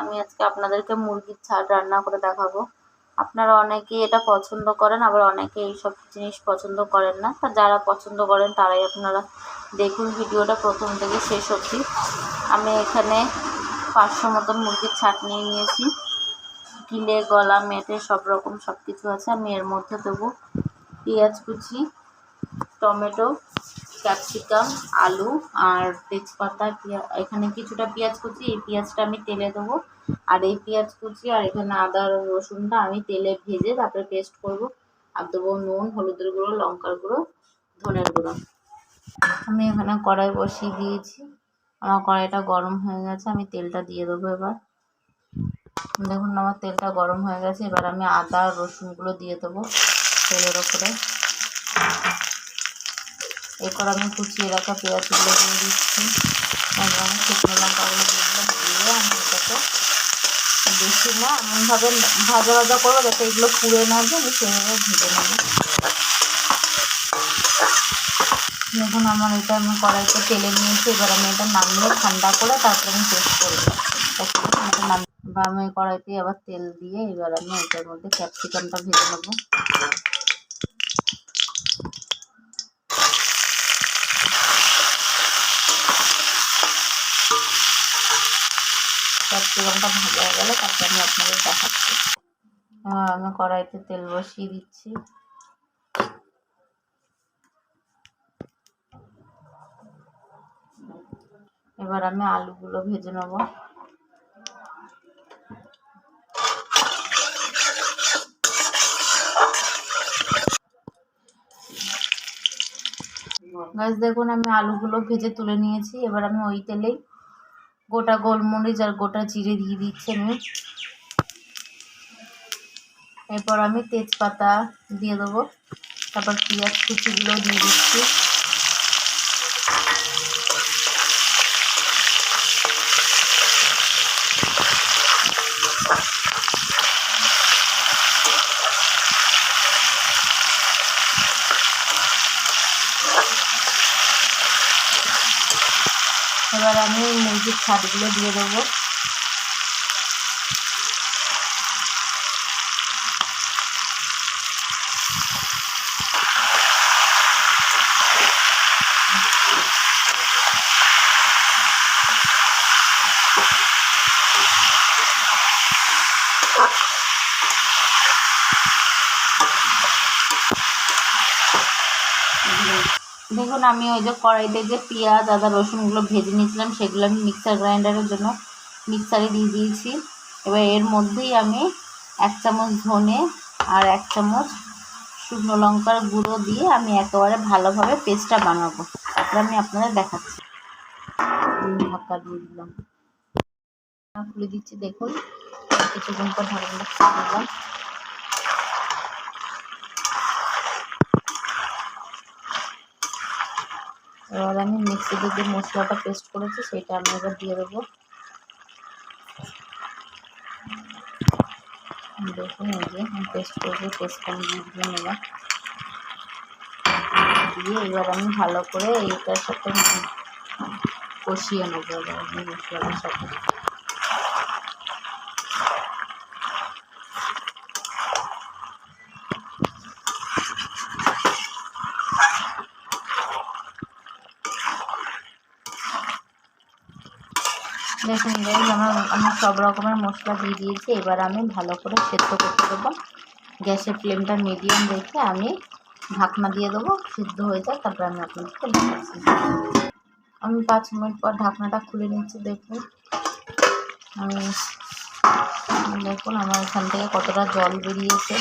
আমি আজকে আপনাদেরকে মুরগির ছাড় রান্না করে দেখাবো। আপনারা অনেকেই এটা পছন্দ করেন, আবার অনেকে এইসব জিনিস পছন্দ করেন না। তা যারা পছন্দ করেন, তারাই আপনারা দেখুন ভিডিওটা প্রথম থেকে শেষ অবধি। আমি এখানে পাঁচশো মতন মুরগির ছাট নিয়ে নিয়েছি। গিলে, গলা, মেটে সব রকম সব কিছু আছে। আমি এর মধ্যে দেবো পেঁয়াজ কুচি, টমেটো ক্যাপসিকাম, আলু আর তেজপাতা এখানে কিছুটা পেঁয়াজ কুচি, এই পেঁয়াজটা আমি তেলে দেবো। আর এই পেঁয়াজ কুচি আর এখানে আদা রসুনটা আমি তেলে ভেজে তারপরে পেস্ট করব। আর দেবো নুন, হলুদের গুঁড়ো, লঙ্কার গুঁড়ো, ধনের গুঁড়ো। আমি এখানে কড়াই বসিয়ে দিয়েছি। আমার কড়াইটা গরম হয়ে গেছে, আমি তেলটা দিয়ে দেবো এবার। দেখুন, আমার তেলটা গরম হয়ে গেছে, এবার আমি আদা রসুনগুলো দিয়ে দেবো তেলের ওপরে। এরপর আমি কুচিয়ে রাখা পেঁয়াজগুলো দিয়ে দিচ্ছি। আমি শুকনো লঙ্কাগুলো দিলাম, দিয়ে আমি এটাকে বেশি না, এমনভাবে ভাজা ভাজা করব যাতে এগুলো পুড়ে না যায়, আমি সেভাবে ভেজে নেব। দেখুন, আমার এটা আমি কড়াইতে তেলে নিয়েছি, এবার আমি এটা নামিয়ে ঠান্ডা করে তারপরে আমি পেস্ট করব বা আমি কড়াইতে আবার তেল দিয়ে এবার আমি এটার মধ্যে ক্যাপসিকামটা ভেজে নেব। ক্যাপসিকামটা ভাজা হয়ে গেলে তারপরে আমি আপনাদের দেখাচ্ছি। আমি কড়াইতে তেল বসিয়ে দিচ্ছি। এবার আমি আলুগুলো ভেজে নেব। গাছ দেখুন, আমি আলুগুলো ভেজে তুলে নিয়েছি। এবার আমি ওই তেলেই গোটা গোলমরিচ আর গোটা জিরে দিয়ে দিচ্ছি আমি। এরপর আমি তেজপাতা দিয়ে দেবো। তারপর পেঁয়াজ কুচিগুলো দিয়ে দিচ্ছি। এবার আমি মুরগির ছাদগুলো দিয়ে দেবো। দেখুন, আমি ওই যে কড়াইতে যে পেঁয়াজ, আদা রসুনগুলো ভেজে নিয়েছিলাম, সেগুলো আমি মিক্সার গ্রাইন্ডারের জন্য মিক্সারে দিয়ে দিয়েছি। এবার এর মধ্যেই আমি এক চামচ ধনে আর এক চামচ শুকনো লঙ্কার গুঁড়ো দিয়ে আমি একেবারে ভালোভাবে পেস্টটা বানাবো। তারপরে আমি আপনাদের দেখাচ্ছি। ঢাকা দিয়ে দিলাম। খুলে দিচ্ছি, দেখুন। কিছুক্ষণ পর ঢাকা দিলাম। এবার আমি মিক্সিতে যে মশলাটা পেস্ট করেছি, সেটা আমি এবার দিয়ে দেবো। দেখুন, এই যে আমি পেস্ট করব পেস্টটা আমি দিয়ে এবার আমি ভালো করে এইটার সাথে কষিয়ে নেব এবার মশলাটার সাথে। দেখুন গাইজ আমার আমার সব রকমের মশলা দিয়ে দিয়েছি, এবার আমি ভালো করে সেদ্ধ করতে দেবো। গ্যাসের ফ্লেমটা মিডিয়াম রেখে আমি ঢাকনা দিয়ে দেবো, সিদ্ধ হয়ে যায় তারপরে আমি আপনাদেরকে দেখাচ্ছি। আমি পাঁচ মিনিট পর ঢাকনাটা খুলে নিচ্ছি দেখুন। আমি দেখুন আমার এখান থেকে কতটা জল বেরিয়েছে।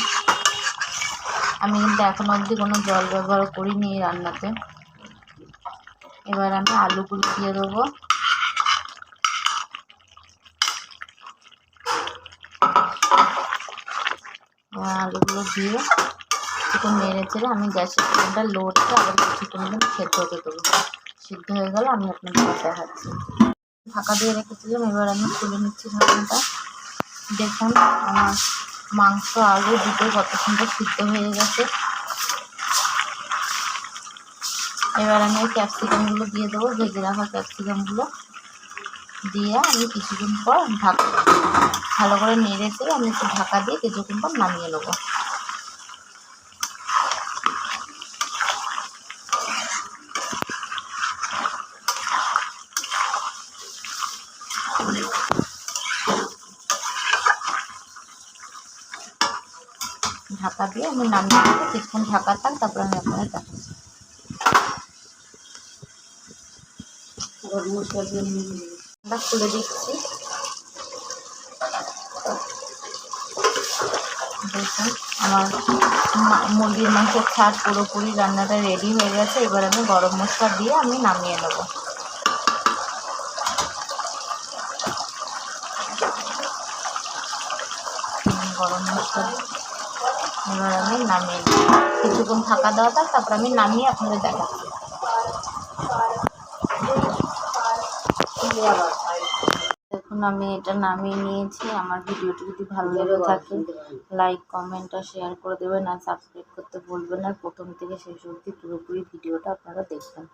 আমি কিন্তু এখনও অবধি কোনো জল ব্যবহার করিনি এই রান্নাতে। এবার আমি আলুগুলো দিয়ে দেবো। আলুগুলো দিয়ে কিছুক্ষণ নেড়ে চেড়ে আমি গ্যাসের ফ্লেমটা লো রেখে আবার কিছুক্ষণ সেদ্ধ হতে দেবো। সিদ্ধ হয়ে গেলে আমি আপনাদের দেখাচ্ছি। ঢাকা দিয়ে রেখেছিলাম, এবার আমি খুলে নিচ্ছি ঢাকনাটা। দেখুন, আমার মাংস আলু দুটো কত সুন্দর সিদ্ধ হয়ে গেছে। এবার আমি ওই ক্যাপসিকামগুলো দিয়ে দেবো, ভেজে রাখা ক্যাপসিকামগুলো দিয়ে আমি কিছুদিন পর ঢাকা ভালো করে নেড়ে চেড়ে আমি একটু ঢাকা দিয়ে কিছুক্ষণ পর নামিয়ে নেব। ঢাকা দিয়ে আমি নামিয়ে দেবো কিছুক্ষণ ঢাকা থাক তারপর আমি আপনাদের দেখাচ্ছি। গরম মশলা দিয়ে আমরা খুলে দিচ্ছি। আমার মুরগির মাংসের ছাড় পুরোপুরি রান্নাটা রেডি হয়ে গেছে। এবার আমি গরম মশলা দিয়ে আমি নামিয়ে নেব। গরম মশলা এবার আমি নামিয়ে নেব। কিছুক্ষণ থাকা দেওয়া থাক তারপর আমি নামিয়ে আপনাদের দেখাচ্ছি। দেখুন আমি এটা নামিয়ে নিয়েছি। আমার ভিডিওটি যদি ভালো লেগে থাকে লাইক কমেন্ট আর শেয়ার করে দেবেন আর সাবস্ক্রাইব করতে বলবেন আর প্রথম থেকে শেষ অবধি পুরোপুরি ভিডিওটা আপনারা দেখবেন।